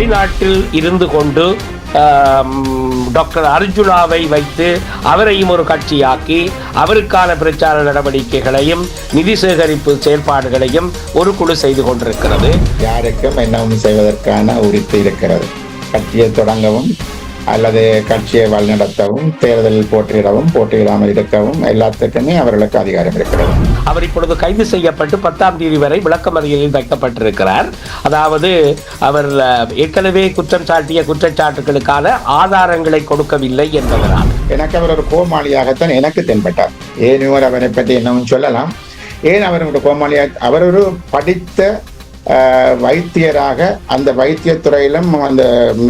வெளிநாட்டில் இருந்து கொண்டு டாக்டர் அர்ஜுனாவை வைத்து அவரையும் ஒரு கட்சியாக்கி அவருக்கான பிரச்சார நடவடிக்கைகளையும் நிதி சேகரிப்பு செயல்பாடுகளையும் ஒரு குழு செய்து கொண்டிருக்கிறது. யாருக்கும் என்னவும் செய்வதற்கான உரித்து இருக்கிறது. கட்சியை தொடங்கவும் அல்லது கட்சியை வழிநடத்தவும் தேர்தலில் போட்டியிடவும் போட்டியிடாமல் இருக்கவும் எல்லாத்துக்குமே அவர்களுக்கு அதிகாரம் இருக்கிறது. அவர் இப்பொழுது கைது செய்யப்பட்டு பத்தாம் தேதி வரை விளக்கமறியலில் வைக்கப்பட்டிருக்கிறார். அதாவது அவர் ஏற்கனவே குற்றம் சாட்டிய குற்றச்சாட்டுகளுக்கான ஆதாரங்களை கொடுக்கவில்லை என்பதனால் எனக்கு அவர் ஒரு கோமாளியாகத்தான் எனக்கு தென்பட்டார். ஏன் இவர் அவரை பற்றி என்னவும் சொல்லலாம்? ஏன் அவர் ஒரு கோமாளியாக அவர் ஒரு படித்த வைத்தியராக அந்த வைத்தியத்துறையிலும் அந்த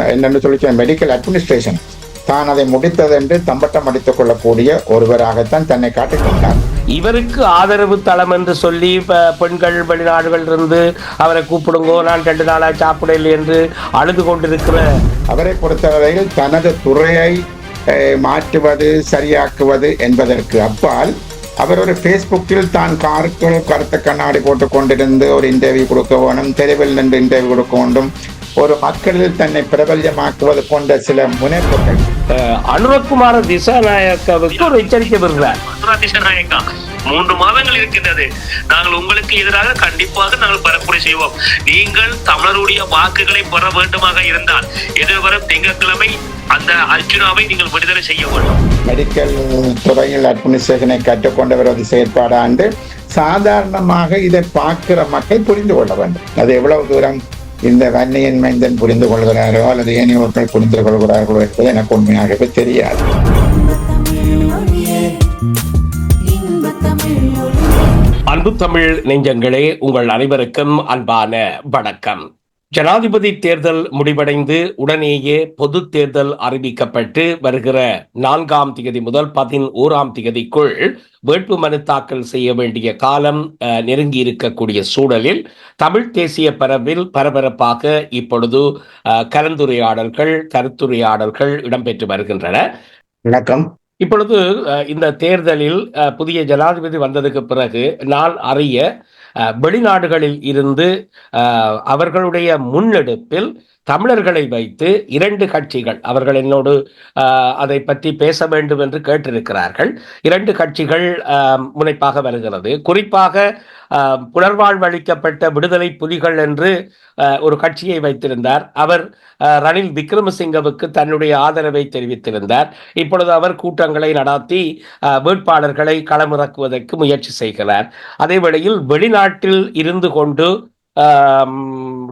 என்னென்னு சொல்லி மெடிக்கல் அட்மினிஸ்ட்ரேஷன் தான் அதை முடித்தது என்று தம்பட்டம் அடித்துக் கொள்ளக்கூடிய ஒருவராகத்தான் தன்னை காட்டிக்கொண்டார் இவருக்கு ஆதரவு தளம் என்று சொல்லி பெண்கள் வெளிநாடுகள் இருந்து அவரை கூப்பிடுங்கோ நான் ரெண்டு நாளா சாப்பிடல என்று அழுது கொண்டிருக்கிற அவரை பொறுத்தவரையில் தனது துறையை மாற்றுவது சரியாக்குவது என்பதற்கு அப்பால் அவர் ஒரு ஃபேஸ்புக்கில் தான் காருக்குள் கருத்த கண்ணாடி போட்டு கொண்டிருந்து ஒரு இன்டர்வியூ கொடுக்க வேணும் தெருவில் நின்று இன்டர்வியூ கொடுக்க வேண்டும். ஒரு மக்களில் தன்னை பிரபல்யமாக்குவது போன்ற சில முனைப்புகள். அஹ், அனுரகுமார திசாநாயக்கவுக்கு ஒரு எச்சரிக்கை விடுறார் மூன்று மாதங்கள் இருக்கின்றது. நாங்கள் உங்களுக்கு எதிராக கண்டிப்பாக நாங்கள் பரப்புரை செய்வோம். நீங்கள் தமிழருடைய வாக்குகளை பெற வேண்டுமாக இருந்தால் எதிர்வரும் திங்கட்கிழமை அந்த அர்ஜுனாவை நீங்கள் விடுதலை செய்ய வேண்டும். மெடிக்கல் துறையில் அட்மினிஸ்ட்ரேஷனை கற்றுக்கொண்டவரது ஒரு செயற்பாடாண்டு சாதாரணமாக இதை பார்க்கிற மக்கள் புரிந்து கொள்ள வேண்டும். அது எவ்வளவு தூரம் இந்த வன்னியன் மைந்தன் புரிந்து கொள்கிறாரோ அல்லது ஏனையோர்கள் புரிந்து கொள்கிறார்களோ என்பது எனக்கு உண்மையாகவே தெரியாது. அன்பு தமிழ் நெஞ்சங்களே உங்கள் அனைவருக்கும் அன்பான வணக்கம். ஜனாதிபதி தேர்தல் முடிவடைந்து உடனேயே பொது தேர்தல் அறிவிக்கப்பட்டு வருகிற நான்காம் திகதி முதல் பதினோராம் திகதிக்குள் வேட்புமனு தாக்கல் செய்ய வேண்டிய காலம் அஹ், நெருங்கி இருக்கக்கூடிய சூழலில் தமிழ் தேசிய பரப்பில் பரபரப்பாக இப்பொழுது கலந்துரையாடல்கள் கருத்துரையாடல்கள் இடம்பெற்று வருகின்றன. வணக்கம். இப்பொழுது அஹ், இந்த தேர்தலில் அஹ், புதிய ஜனாதிபதி வந்ததுக்கு பிறகு நான் அறிய அஹ், வெளிநாடுகளில் இருந்து அவர்களுடைய முன்னெடுப்பில் தமிழர்களை வைத்து இரண்டு கட்சிகள் அவர்கள் என்னோடு அதை பற்றி பேச வேண்டும் என்று கேட்டிருக்கிறார்கள். இரண்டு கட்சிகள் முனைப்பாக வருகிறது. குறிப்பாக புனர்வாழ்வு புனர்வாழ்வளிக்கப்பட்ட விடுதலை புலிகள் என்று ஒரு கட்சியை வைத்திருந்தார். அவர் ரணில் விக்ரமசிங்கவுக்கு தன்னுடைய ஆதரவை தெரிவித்திருந்தார். இப்பொழுது அவர் கூட்டங்களை நடாத்தி வேட்பாளர்களை களமிறக்குவதற்கு முயற்சி செய்கிறார். அதே வேளையில் வெளிநாட்டில் இருந்து கொண்டு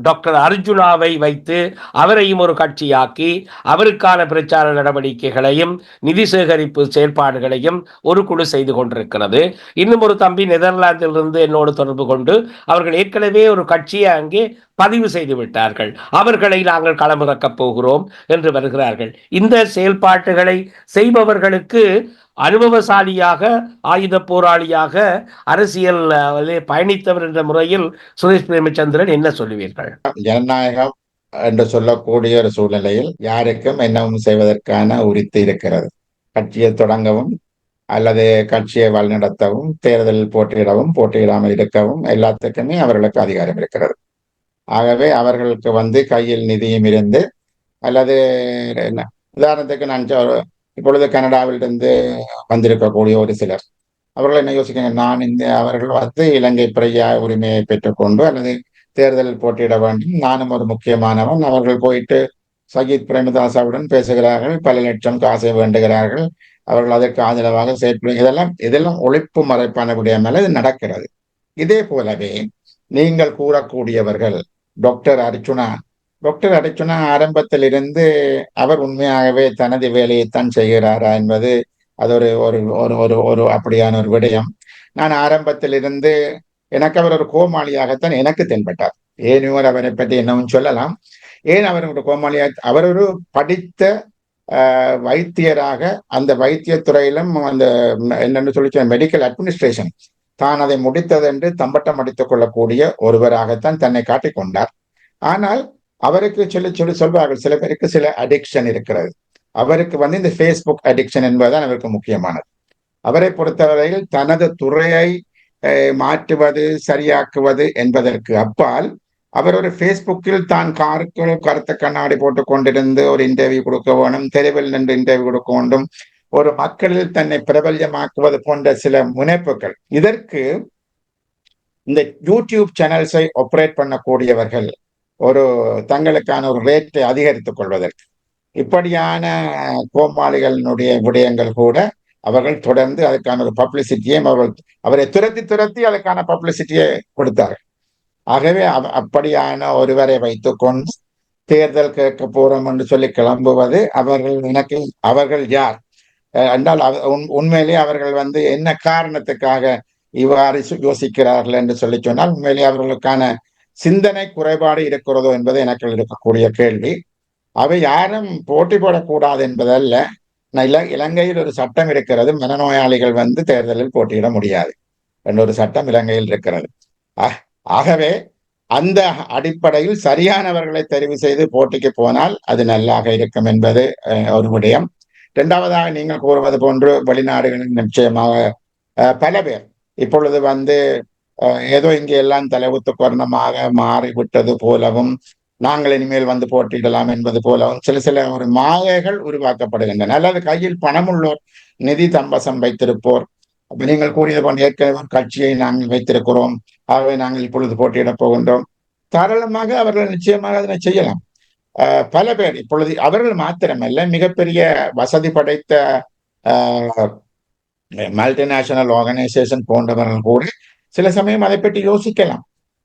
டாக்டர் அர்ஜுனாவை வைத்து அவரையும் ஒரு கட்சியாக்கி அவருக்கான பிரச்சார நடவடிக்கைகளையும் நிதி சேகரிப்பு செயற்பாடுகளையும் ஒரு குழு செய்து கொண்டிருக்கிறது. இன்னும் ஒரு தம்பி நெதர்லாந்திலிருந்து என்னோடு தொடர்பு கொண்டு அவர்கள் ஏற்கனவே ஒரு கட்சியை அங்கே பதிவு செய்து விட்டார்கள். அவர்களை நாங்கள் களமிறக்கப் போகிறோம் என்று வருகிறார்கள். இந்த செயல்பாட்டுகளை செய்பவர்களுக்கு அனுபவசாலியாக ஆயுத போராளியாக அரசியல் பயணித்தவர் என்ற முறையில் சுரேஷ் பிரேமச்சந்திரன் என்ன சொல்லுவீர்கள்? ஜனநாயகம் என்று சொல்லக்கூடிய ஒரு சூழ்நிலையில் யாருக்கும் என்னவும் செய்வதற்கான உரித்து இருக்கிறது. கட்சியை தொடங்கவும் அல்லது கட்சியை வழிநடத்தவும் தேர்தலில் போட்டியிடவும் போட்டியிடாமல் இருக்கவும் எல்லாத்துக்குமே அவர்களுக்கு அதிகாரம் இருக்கிறது. ஆகவே அவர்களுக்கு வந்து கையில் நிதியும் இருந்து அல்லது என்ன உதாரணத்துக்கு நான் இப்பொழுது கனடாவிலிருந்து வந்திருக்கக்கூடிய ஒரு சிலர். அவர்கள் என்ன யோசிக்கிறாங்க நான் இந்த அவர்கள் வந்து இலங்கை பிரியா உரிமையை பெற்றுக்கொண்டு அல்லது தேர்தலில் போட்டியிட வேண்டும். நானும் ஒரு முக்கியமானவன். அவர்கள் போயிட்டு சஜித் பிரேமதாசாவுடன் பேசுகிறார்கள். பல லட்சம் காசை வேண்டுகிறார்கள். அவர்கள் அதற்கு ஆதரவாக செயற்படும் இதெல்லாம் இதெல்லாம் ஒழிப்பு மறைப்பான விடயமல்ல இது நடக்கிறது. இதே போலவே நீங்கள் கூறக்கூடியவர்கள் டாக்டர் அர்ஜுனா டாக்டர் அர்ஜுனா ஆரம்பத்தில் இருந்து அவர் உண்மையாகவே தனது வேலையைத்தான் செய்கிறாரா என்பது அது ஒரு ஒரு ஒரு ஒரு ஒரு அப்படியான ஒரு விடயம். நான் ஆரம்பத்தில் இருந்து எனக்கு அவர் ஒரு கோமாளியாகத்தான் எனக்கு தென்பட்டார். ஏன் அவரை பற்றி என்னவும் சொல்லலாம். ஏன் அவர் ஒரு கோமாளியாக அவர் ஒரு படித்த ஆஹ், வைத்தியராக அந்த வைத்தியத்துறையிலும் அந்த என்னென்னு சொல்லி மெடிக்கல் அட்மினிஸ்ட்ரேஷன் தான் அதை முடித்தது என்று தம்பட்டம் அடித்துக் கொள்ளக்கூடிய ஒருவராகத்தான் தன்னை காட்டிக்கொண்டார் ஆனால் அவருக்கு சொல்லி சொல்லி சொல்வார்கள் சில பேருக்கு சில அடிக்ஷன் இருக்கிறது. அவருக்கு வந்து இந்த ஃபேஸ்புக் அடிக்ஷன் என்பதுதான் அவருக்கு முக்கியமானது. அவரை பொறுத்தவரையில் தனது துறையை மாற்றுவது சரியாக்குவது என்பதற்கு அப்பால் அவர் ஒரு ஃபேஸ்புக்கில் தான் காருக்குள் கருத்த கண்ணாடி போட்டுக் கொண்டிருந்து ஒரு இன்டர்வியூ கொடுக்க வேணும் தெருவில் நின்று இன்டர்வியூ கொடுக்க வேண்டும் ஒரு மக்களில் தன்னை பிரபல்யமாக்குவது போன்ற சில முனைப்புகள். இதற்கு இந்த யூடியூப் சேனல்ஸை ஆப்ரேட் பண்ணக்கூடியவர்கள் ஒரு தங்களுக்கான ஒரு ரேட்டை அதிகரித்துக் கொள்வதற்கு. இப்படியான கோமாளிகளினுடைய விடயங்கள் கூட அவர்கள் தொடர்ந்து அதுக்கான ஒரு பப்ளிசிட்டியையும் அவர்கள் அவரை துரத்தி துரத்தி அதுக்கான பப்ளிசிட்டியை கொடுத்தார்கள். ஆகவே அவ- அப்படியான ஒருவரை வைத்துக்கொண்டு தேர்தல் கேட்க போறோம் என்று சொல்லி கிளம்புவது அவர்கள் எனக்கு அவர்கள் யார்? என்றால் அவ- உண்- உண்மையிலேயே அவர்கள் வந்து என்ன காரணத்துக்காக இவ்வாறு யோசிக்கிறார்கள் என்று சொல்லி சொன்னால் உண்மையிலேயே அவர்களுக்கான சிந்தனை குறைபாடு இருக்கிறதோ என்பது எனக்கு இருக்கக்கூடிய கேள்வி. அவை யாரும் போட்டி போடக்கூடாது என்பதல்ல. இல இலங்கையில் ஒரு சட்டம் இருக்கிறது. மனநோயாளிகள் வந்து தேர்தலில் போட்டியிட முடியாது என்ற ஒரு சட்டம் இலங்கையில் இருக்கிறது. ஆகவே அந்த அடிப்படையில் சரியானவர்களை தெரிவு செய்து போட்டிக்கு போனால் அது நல்லாக இருக்கும் என்பது அஹ், ஒரு விடயம். இரண்டாவதாக நீங்கள் கூறுவது போன்று வெளிநாடுகளில் நிச்சயமாக அஹ், பல பேர் இப்பொழுது வந்து ஏதோ இங்கே எல்லாம் தலைவுத்து கொரணமாக மாறிவிட்டது போலவும் நாங்கள் இனிமேல் வந்து போட்டியிடலாம் என்பது போலவும் சில சில ஒரு மாயைகள் உருவாக்கப்படுகின்றன. அல்லது கையில் பணமுள்ளோர் நிதி தம்பசம் வைத்திருப்போர். நீங்கள் கூறியது போன்ற ஏற்கனவே ஒரு கட்சியை நாங்கள் வைத்திருக்கிறோம். ஆகவே நாங்கள் இப்பொழுது போட்டியிடப் போகின்றோம். தாராளமாக அவர்கள் நிச்சயமாக அதனை செய்யலாம். பல பேர் இப்பொழுது அவர்கள் மாத்திரமல்ல மிகப்பெரிய வசதி படைத்த மல்டிநேஷனல் ஆர்கனைசேஷன் போன்றவர்கள் கூட சில சமயம் அதை பற்றி யோசிக்கலாம்.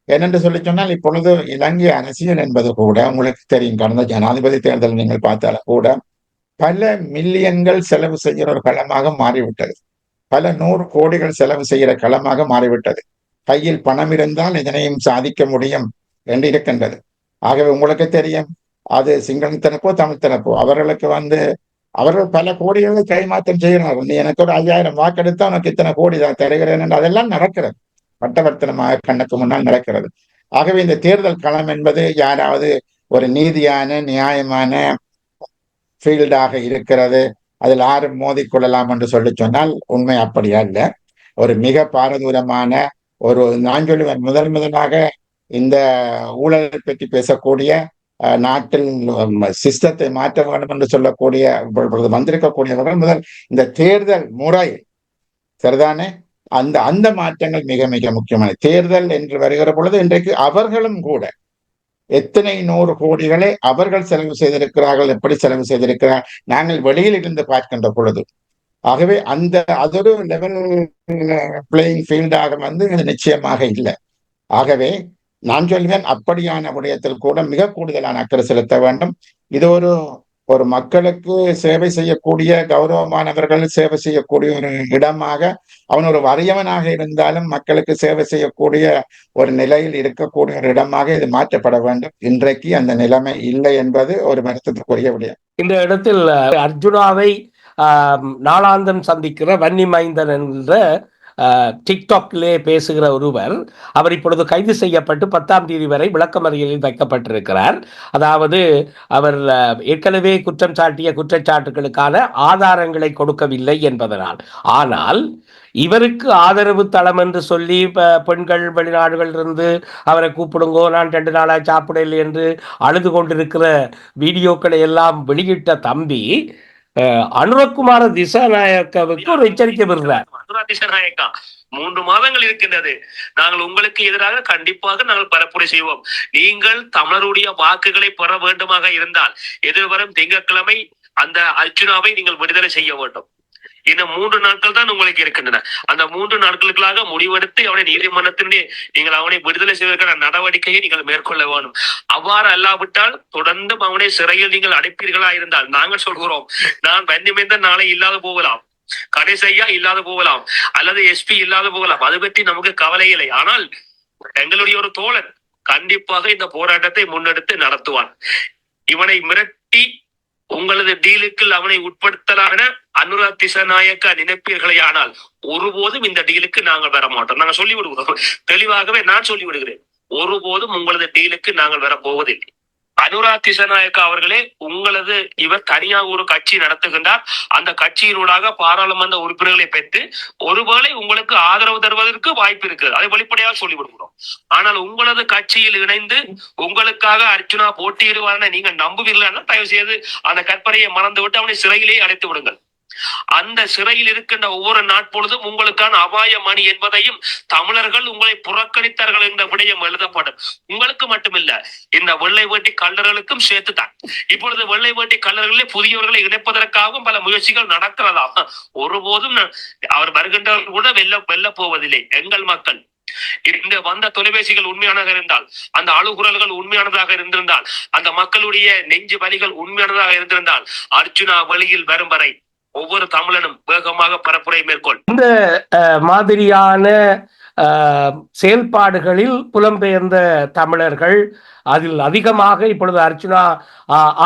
ஏனென்று சொல்லி சொன்னால் இப்பொழுது இலங்கை அரசியல் என்பது கூட உங்களுக்கு தெரியும். கடந்த ஜனாதிபதி தேர்தல் நீங்கள் பார்த்தாலும் கூட பல மில்லியன்கள் செலவு செய்கிற ஒரு களமாக மாறிவிட்டது. பல நூறு கோடிகள் செலவு செய்கிற களமாக மாறிவிட்டது. கையில் பணம் இருந்தால் இதனையும் சாதிக்க முடியும் என்று இருக்கின்றது. ஆகவே உங்களுக்கு தெரியும் அது சிங்கள தமிழ்த்தனப்போ தமிழ் அவர்களுக்கு வந்து அவர்கள் பல கோடிகளை கைமாற்றம் செய்கிறார்கள். நீ எனக்கு ஒரு ஐயாயிரம் வாக்கெடுத்தா உனக்கு இத்தனை கோடி தான் தருகிறேன் என்று அதெல்லாம் நடக்கிறது. பட்டவர்த்தனமாக கண்ணுக்கு முன்னால் நடக்கிறது. ஆகவே இந்த தேர்தல் களம் என்பது யாராவது ஒரு நீதியான நியாயமான ஃபீல்டாக இருக்கிறது. அதில் யாரும் மோதிக்கொள்ளலாம் என்று சொல்லி சொன்னால் உண்மை அப்படி அல்ல. ஒரு மிக பாரதூரமான ஒரு நான் சொல்லுவேன் முதல் முதலாக இந்த ஊழல் பற்றி பேசக்கூடிய நாட்டில் சிஸ்டத்தை மாற்ற வேண்டும் என்று சொல்லக்கூடிய வந்திருக்கக்கூடியவர்கள் முதல் இந்த தேர்தல் முறை. சரிதானே? அந்த அந்த மாற்றங்கள் மிக மிக முக்கியமான. தேர்தல் என்று வருகிற பொழுது இன்றைக்கு அவர்களும் கூட எத்தனை நூறு கோடிகளை அவர்கள் செலவு செய்திருக்கிறார்கள் எப்படி செலவு செய்திருக்கிறார் நாங்கள் வெளியில் இருந்து பார்க்கின்ற பொழுது. ஆகவே அந்த அதொரு லெவல் பிளேயிங் ஃபீல்டாக வந்து நிச்சயமாக இல்லை. ஆகவே நான் சொல்வேன் அப்படியான விடயத்தில் கூட மிக கூடுதலான அக்கறை செலுத்த வேண்டும். இது ஒரு ஒரு மக்களுக்கு சேவை செய்யக்கூடிய கௌரவமானவர்கள் சேவை செய்யக்கூடிய ஒரு இடமாக அவன் ஒரு வறியவனாக இருந்தாலும் மக்களுக்கு சேவை செய்யக்கூடிய ஒரு நிலையில் இருக்கக்கூடிய ஒரு இடமாக இது மாற்றப்பட வேண்டும். இன்றைக்கு அந்த நிலைமை இல்லை என்பது ஒரு வருத்தத்திற்குரிய விடயம். இந்த இடத்தில் அர்ஜுனாவை நாளாந்தம் சந்திக்கிற வன்னி மைந்தன் என்ற அஹ், டிக்டாக்கிலே பேசுகிற ஒருவர் அவர் இப்பொழுது கைது செய்யப்பட்டு பத்தாம் தேதி வரை விளக்கமறியலில் வைக்கப்பட்டிருக்கிறார். அதாவது அவர் ஏற்கனவே குற்றம் சாட்டிய குற்றச்சாட்டுகளுக்கான ஆதாரங்களை கொடுக்கவில்லை என்பதனால். ஆனால் இவருக்கு ஆதரவு தளம் என்று சொல்லி பெண்கள் வெளிநாடுகளிலிருந்து அவரை கூப்பிடுங்கோ நான் ரெண்டு நாளாக சாப்பிடலை என்று அழுது கொண்டிருக்கிற வீடியோக்களை எல்லாம் வெளியிட்ட தம்பி அனுரகுமார திசாநாயக்காவுக்கு ஒரு எச்சரிக்கை விடுறார் மதுரா திசாநாயக்கா மூன்று மாதங்கள் இருக்கின்றது. நாங்கள் உங்களுக்கு எதிராக கண்டிப்பாக நாங்கள் பரப்புரை செய்வோம். நீங்கள் தமிழருடைய வாக்குகளை பெற வேண்டுமாக இருந்தால் எதிர்வரும் திங்கட்கிழமை அந்த அர்ஜுனாவை நீங்கள் விடுதலை செய்ய வேண்டும். இன்னும் மூன்று நாட்கள் தான் உங்களுக்கு இருக்கின்றன. அந்த மூன்று நாட்களுக்காக முடிவெடுத்து அவனை நீதிமன்றத்தினுடைய நீங்கள் அவனை விடுதலை செய்வதற்கான நடவடிக்கையை நீங்கள் மேற்கொள்ள வேண்டும். அவ்வாறு அல்லாவிட்டால் தொடர்ந்து அவனை சிறையில் நீங்கள் அடைப்பீர்களா இருந்தால் நாங்கள் சொல்கிறோம். நான் வன்னிமேந்தன் நாளை இல்லாத போகலாம். கடைசியா இல்லாத போகலாம். அல்லது எஸ்பி இல்லாத போகலாம். அது பற்றி நமக்கு கவலை இல்லை. ஆனால் எங்களுடைய ஒரு தோழன் கண்டிப்பாக இந்த போராட்டத்தை முன்னெடுத்து நடத்துவான். இவனை மிரட்டி உங்களது டீலுக்கு அவனை உட்படுத்தலான அனுராக் திசநாயக்க நினைப்பீர்களே ஆனால் ஒருபோதும் இந்த டீலுக்கு நாங்கள் வர மாட்டோம் நாங்கள் சொல்லி விடுவோம் தெளிவாகவே நான் சொல்லி விடுகிறேன் ஒருபோதும் உங்களது டீலுக்கு நாங்கள் வர போவதில்லை அனுராக் திசநாயக்கா அவர்களே உங்களது இவர் தனியாக ஒரு கட்சி நடத்துகின்றார். அந்த கட்சியினூடாக பாராளுமன்ற உறுப்பினர்களை பெற்று ஒருவேளை உங்களுக்கு ஆதரவு தருவதற்கு வாய்ப்பு இருக்கிறது. அதை வெளிப்படையாக சொல்லி விடுகிறோம் ஆனால் உங்களது கட்சியில் இணைந்து உங்களுக்காக அர்ச்சுனா போட்டியிடுவார் நீங்க நம்புவீர்களா தயவு செய்து அந்த கற்பனையை மறந்துவிட்டு அவனை சிறையிலேயே அடைத்து விடுங்கள். அந்த சிறையில் இருக்கின்ற ஒவ்வொரு நாட்பொழுதும் உங்களுக்கான அபாய மணி என்பதையும் தமிழர்கள் உங்களை புறக்கணித்தார்கள் என்ற விடயம் எழுதப்படும். உங்களுக்கு மட்டுமில்ல இந்த வெள்ளை வேட்டி கல்லர்களுக்கும் சேர்த்துதான் இப்பொழுது வெள்ளை வேட்டி கல்லர்களே புதியவர்களை இணைப்பதற்காகவும் பல முயற்சிகள் நடக்கிறதா ஒருபோதும் அவர் வருகின்றவர்கள் கூட வெல்ல வெல்ல போவதில்லை. எங்கள் மக்கள் இந்த வந்த தொலைபேசிகள் உண்மையானதாக இருந்தால் அந்த அழுகுரல்கள் உண்மையானதாக இருந்திருந்தால் அந்த மக்களுடைய நெஞ்சு வலிகள் உண்மையானதாக இருந்திருந்தால் அர்ஜுனா வழியில் வரும் வரை ஒவ்வொரு தமிழனும் வேகமாக பரப்புரை மேற்கொள். அஹ், மாதிரியான செயல்பாடுகளில் புலம்பெயர்ந்த தமிழர்கள் அதில் அதிகமாக இப்பொழுது அர்ச்சுனா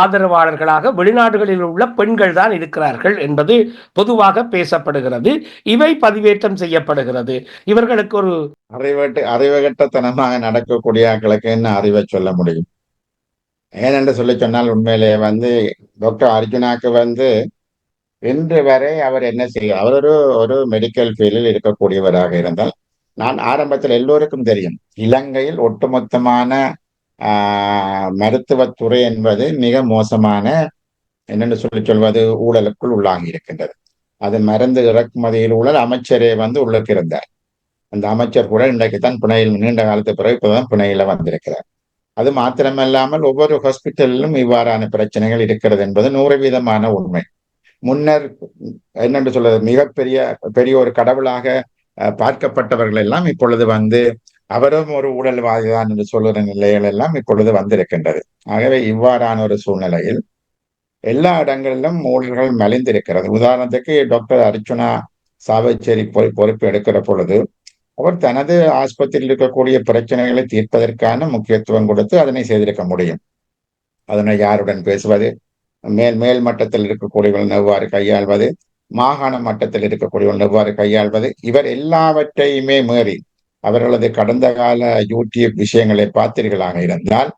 ஆதரவாளர்களாக வெளிநாடுகளில் உள்ள பெண்கள் தான் இருக்கிறார்கள் என்பது பொதுவாக பேசப்படுகிறது. இவை பதிவேற்றம் செய்யப்படுகிறது. இவர்களுக்கு ஒரு அறிவட்டு அறிவகட்டத்தனமாக நடக்கக்கூடிய ஆட்களுக்கு என்ன அறிவை சொல்ல முடியும்? ஏனென்று சொல்லி சொன்னால் உண்மையிலேயே வந்து டாக்டர் அர்ஜுனாக்கு வந்து இன்று வரை அவர் என்ன செய்ய அவர் ஒரு ஒரு மெடிக்கல் ஃபீல்டில் இருக்கக்கூடியவராக இருந்தால் நான் ஆரம்பத்தில் எல்லோருக்கும் தெரியும். இலங்கையில் ஒட்டுமொத்தமான ஆஹ், மருத்துவத்துறை என்பது மிக மோசமான என்னென்னு சொல்லி சொல்வது ஊழலுக்குள் உள்ளாகி இருக்கின்றது. அது மருந்து இறக்குமதியில் ஊழல் அமைச்சரே வந்து உள்ளுக்கு இருந்தார் அந்த அமைச்சர் கூட இன்றைக்கு தான் புனையில் நீண்ட காலத்து பிறகு இப்போதான் புனையில வந்திருக்கிறார். அது மாத்திரமல்லாமல் ஒவ்வொரு ஹாஸ்பிட்டலிலும் இவ்வாறான பிரச்சனைகள் இருக்கிறது என்பது நூறு வீதமான உண்மை. முன்னர் என்னென்று சொல்றது மிகப்பெரிய பெரிய ஒரு கடவுளாக அஹ், பார்க்கப்பட்டவர்கள் எல்லாம் இப்பொழுது வந்து அவரும் ஒரு ஊழல்வாதி தான் என்று சொல்லுகிற நிலைகள் எல்லாம் இப்பொழுது வந்திருக்கின்றது. ஆகவே இவ்வாறான ஒரு சூழ்நிலையில் எல்லா இடங்களிலும் ஊழல்கள் மலிந்திருக்கிறது. உதாரணத்துக்கு டாக்டர் அர்ச்சுனா சாவச்சேரி போய் பொறுப்பு எடுக்கிற பொழுது அவர் தனது ஆஸ்பத்திரியில் இருக்கக்கூடிய பிரச்சனைகளை தீர்ப்பதற்கான முக்கியத்துவம் கொடுத்து அதனை செய்திருக்க முடியும். அதனை யாருடன் பேசுவது? மேல் மேல் மட்டத்தில் இருக்கக்கூடியவர்கள் எவ்வாறு கையாள்வது மாகாண மட்டத்தில் இருக்கக்கூடியவர்கள் எவ்வாறு கையாள்வது இவர் எல்லாவற்றையுமே மீறி அவர்களது கடந்த கால யூடியூப் விஷயங்களை பார்த்தீர்களாக இருந்தால்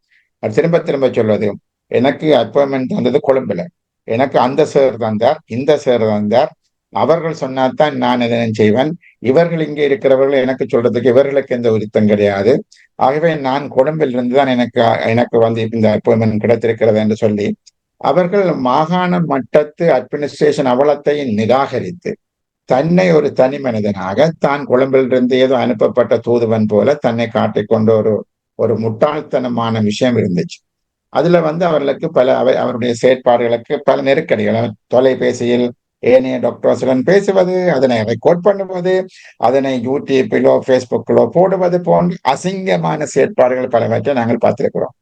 திரும்ப திரும்ப சொல்வது எனக்கு அப்பாயின்மெண்ட் தந்தது கொழும்புல. எனக்கு அந்த சேர் தந்தார் இந்த சேர் தந்தார். அவர்கள் சொன்னாதான் நான் இதனை செய்வேன். இவர்கள் இங்கே இருக்கிறவர்கள் எனக்கு சொல்றதுக்கு இவர்களுக்கு எந்த உரித்தம் கிடையாது. ஆகவே நான் கொழும்பில் இருந்து தான் எனக்கு எனக்கு வந்து இந்த அப்பாயின்மெண்ட் கிடைத்திருக்கிறது என்று சொல்லி அவர்கள் மாகாண மட்டத்து அட்மினிஸ்ட்ரேஷன் அவலத்தையும் நிராகரித்து தன்னை ஒரு தனி மனிதனாக தான் கொழும்பிலிருந்து ஏதோ அனுப்பப்பட்ட தூதுவன் போல தன்னை காட்டிக்கொண்ட ஒரு ஒரு முட்டாள்தனமான விஷயம் இருந்துச்சு. அதுல வந்து அவர்களுக்கு பல அவை அவருடைய செயற்பாடுகளுக்கு பல நெருக்கடிகள் தொலைபேசியில் ஏனைய டாக்டர்ஸுடன் பேசுவது அதனை ரெக்கார்ட் பண்ணுவது அதனை யூடியூப்பிலோ ஃபேஸ்புக்கிலோ போடுவது போன்ற அசிங்கமான செயற்பாடுகள் பலவற்றை நாங்கள் பார்த்திருக்கிறோம்.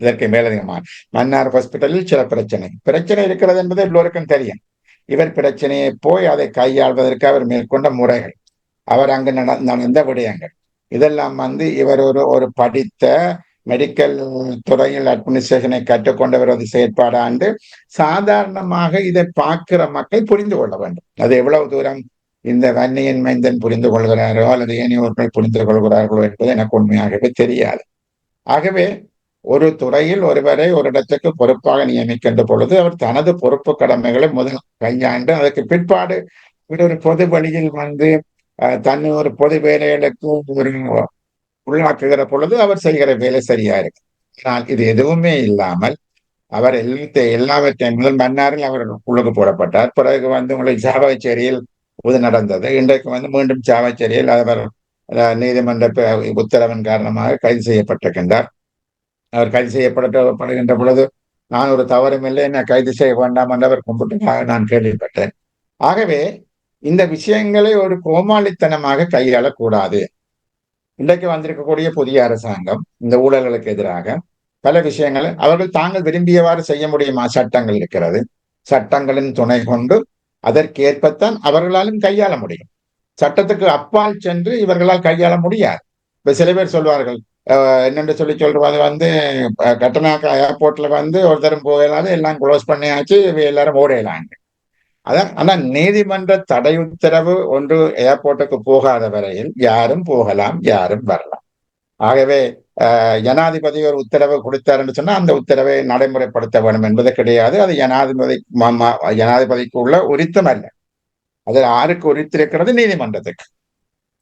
இதற்கு மேலதிகமாக. மன்னார் ஹாஸ்பிட்டலில் சில பிரச்சனை. பிரச்சனை இருக்கிறது என்பது எல்லோருக்கும் தெரியும். இவர் பிரச்சனையை போய் அதை கையாள்வதற்கு அவர் மேற்கொண்ட முறைகள். அவர் அங்கு நடந்த விடயங்கள். இதெல்லாம் வந்து இவர் ஒரு ஒரு படித்த மெடிக்கல் துறையில் அட்மினிஸ்ட்ரேஷனை கற்றுக்கொண்டவர் அது செயற்பாடாண்டு சாதாரணமாக இதை பார்க்கிற மக்கள் புரிந்து கொள்ள வேண்டும். அது எவ்வளவு தூரம் இந்த வன்னியின் மைந்தன் புரிந்து கொள்கிறாரோ அல்லது ஏனையோர்கள் புரிந்து கொள்கிறார்களோ என்பது எனக்கு உண்மையாகவே தெரியாது. ஆகவே ஒரு துறையில் ஒருவரை ஒரு இடத்துக்கு பொறுப்பாக நியமிக்கின்ற பொழுது அவர் தனது பொறுப்பு கடமைகளை முதல் கையாண்டு அதற்கு பிற்பாடு இவர் ஒரு பொது வழியில் வந்து தன்னை ஒரு பொது வேலைகளுக்கு ஒரு உள்ளாக்குகிற பொழுது அவர் செய்கிற வேலை சரியா இருக்கு. ஆனால் இது எதுவுமே இல்லாமல் அவர் எல்லா எல்லாவற்றையும் முதல் மன்னாரில் அவர் உள்ளுக்கு போடப்பட்டார். பிறகு வந்து உங்களுக்கு சாவச்சேரியில் இது நடந்தது. இன்றைக்கு வந்து மீண்டும் சாவச்சேரியில் அவர் அஹ், நீதிமன்ற உத்தரவின் காரணமாக கைது செய்யப்பட்டிருக்கின்றார். அவர் கைது செய்யப்படப்படுகின்ற பொழுது நான் ஒரு தவறும் இல்லை என்ன கைது செய்ய வேண்டாம் என்று அவர் கும்பிட்டதாக நான் கேள்விப்பட்டேன். ஆகவே இந்த விஷயங்களை ஒரு கோமாளித்தனமாக கையாளக்கூடாது. இன்றைக்கு வந்திருக்கக்கூடிய புதிய அரசாங்கம் இந்த ஊழல்களுக்கு எதிராக பல விஷயங்களை அவர்கள் தாங்கள் விரும்பியவாறு செய்ய முடியுமா. சட்டங்கள் இருக்கிறது. சட்டங்களின் துணை கொண்டு அதற்கேற்பத்தான் அவர்களாலும் கையாள முடியும். சட்டத்துக்கு அப்பால் சென்று இவர்களால் கையாள முடியாது. இப்ப சில பேர் சொல்வார்கள் என்னென்று சொல்லி சொல்றது வந்து கட்டணாக்கா ஏர்போர்ட்ல வந்து ஒருத்தரும் போகலாது எல்லாம் க்ளோஸ் பண்ணியாச்சு இவ எல்லாரும் ஓடையிலாங்க அதான் ஆனால் நீதிமன்ற தடை உத்தரவு ஒன்று ஏர்போர்ட்டுக்கு போகாத வரையில் யாரும் போகலாம் யாரும் வரலாம். ஆகவே ஜனாதிபதி ஒரு உத்தரவு கொடுத்தாருன்னு சொன்னா அந்த உத்தரவை நடைமுறைப்படுத்த வேண்டும் என்பது கிடையாது. அது ஜனாதிபதி ஜனாதிபதிக்கு உள்ள உரித்தம் அல்ல. அது யாருக்கு உரித்திருக்கிறது நீதிமன்றத்துக்கு.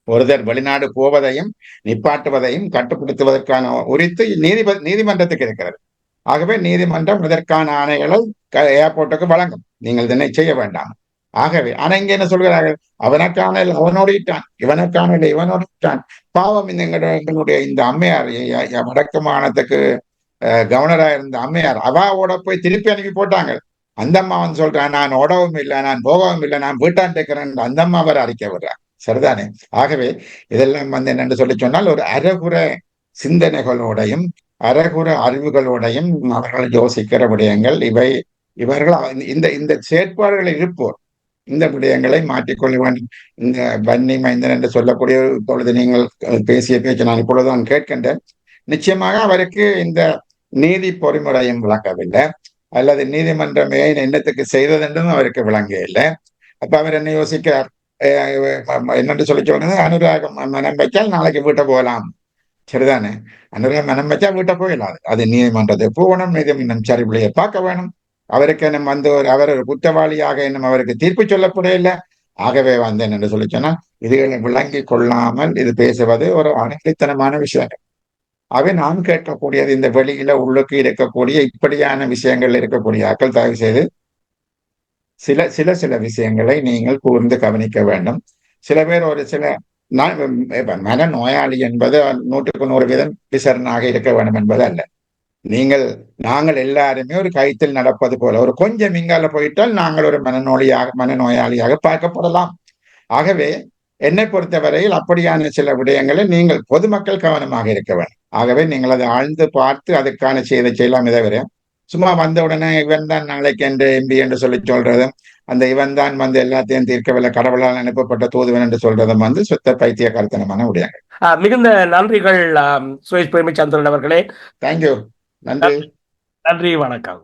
ஒருதர் வெளிநாடு போவதையும் நிப்பாட்டுவதையும் கட்டுப்படுத்துவதற்கான உரித்து நீதிபதி நீதிமன்றத்துக்கு இருக்கிறது. ஆகவே நீதிமன்றம் இதற்கான ஆணைகளை ஏர்போர்ட்டுக்கு வழங்கும். நீங்கள் இதனை செய்ய வேண்டாம். ஆகவே ஆனா இங்க என்ன சொல்கிறார்கள்? அவனுக்கான அவனோடு இட்டான். இவனுக்கான இவனோடு பாவம் இந்த எங்களுடைய இந்த அம்மையார் வடக்கு மாநிலத்துக்கு அஹ், கவர்னரா இருந்த அம்மையார் அவாவோட போய் திருப்பி அனுப்பி போட்டாங்க. அந்த அம்மா வந்து சொல்றான் நான் ஓடவும் இல்லை நான் போகவும் இல்லை நான் வீட்டான் இருக்கிறேன் அந்த அம்மா அவர் அறிக்கை விடுறான் சரிதானே? ஆகவே இதெல்லாம் வந்து என்னென்று சொல்லி சொன்னால் ஒரு அறகுற சிந்தனைகளோடையும் அறகுற அறிவுகளோடையும் அவர்கள் யோசிக்கிற விடயங்கள் இவை. இவர்கள் இந்த இந்த செயற்பாடுகளில் இருப்போர். இந்த விடயங்களை மாற்றிக்கொள்ள வேண்டும் இந்த வன்னி மைந்தன் என்று சொல்லக்கூடிய இப்பொழுது நீங்கள் பேசிய பேச்சு நான் இப்பொழுது நான் கேட்கின்றேன். நிச்சயமாக அவருக்கு இந்த நீதி பொறிமுறையும் விளங்கவில்லை. அல்லது நீதிமன்றம் என்னத்துக்கு செய்தது என்றும் அவருக்கு விளங்கவில்லை. அப்ப அவர் என்ன யோசிக்கிறார்? என்னென்று சொல்லி சொன்னது அனுராகம் மனம் வைச்சால் நாளைக்கு வீட்டை போகலாம் சரிதானே அனுராகம் மனம் வச்சா வீட்டை போயிடலாம் அது நீதிமன்றத்தை போகணும் நீதிமன்றம் சரிபிள்ளையை பார்க்க வேணும் அவருக்கு என்ன வந்து ஒரு அவர் ஒரு குற்றவாளியாக இன்னும் அவருக்கு தீர்ப்பு சொல்லப்படவில்லை ஆகவே வந்தேன் என்று சொல்லி சொன்னா இதுகளை விளங்கி கொள்ளாமல் இது பேசுவது ஒரு அணுகித்தனமான விஷயங்கள் அவை நாம் கேட்கக்கூடியது இந்த வெளியில உள்ளுக்கு இருக்கக்கூடிய இப்படியான விஷயங்கள் இருக்கக்கூடிய ஆக்கள் தயவு செய்து சில சில சில விஷயங்களை நீங்கள் கூர்ந்து கவனிக்க வேண்டும். சில பேர் ஒரு சில மன நோயாளி என்பது நூற்றுக்கு நூறு வீதம் விசரணாக இருக்க வேண்டும் என்பது அல்ல நீங்கள் நாங்கள் எல்லாருமே ஒரு கைத்தில் நடப்பது போல ஒரு கொஞ்சம் இங்கால போயிட்டால் நாங்கள் ஒரு மனநோயாக மனநோயாளியாக பார்க்கப்படலாம். ஆகவே என்னை பொறுத்தவரையில் அப்படியான சில விடயங்களை நீங்கள் பொதுமக்கள் கவனமாக இருக்க வேண்டும். ஆகவே நீங்கள் அதை ஆழ்ந்து பார்த்து அதுக்கான செய்தி செய்யலாம் தவிர சும்மா வந்த உடனே இவன் தான் நாளைக்கு என்று எம்பி என்று சொல்லி சொல்றதும் அந்த இவன் தான் வந்து எல்லாத்தையும் தீர்க்கவில்லை கடவுளால் அனுப்பப்பட்ட தூதுவன் என்று சொல்றதும் வந்து சுத்த பைத்திய கருத்தனமான விடயங்கள் மிகுந்த நன்றிகள் சுரேஷ் பிரேமச்சந்திரன் அவர்களே. தேங்க்யூ நன்றி. நன்றி வணக்கம்.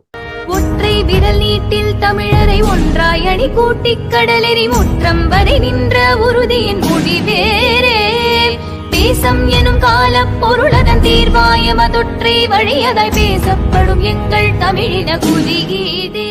ஒற்றை விரல் நீட்டில் தமிழரை ஒன்றாய் அணி கூட்டிக் கடலெறி முற்றம் வரை நின்ற உறுதியின் முடிவேரே தேசம் எனும் கால பொருளதன் தீர்வாயமதொற்றை வழியதாய் பேசப்படும் எங்கள் தமிழின குதிகீதே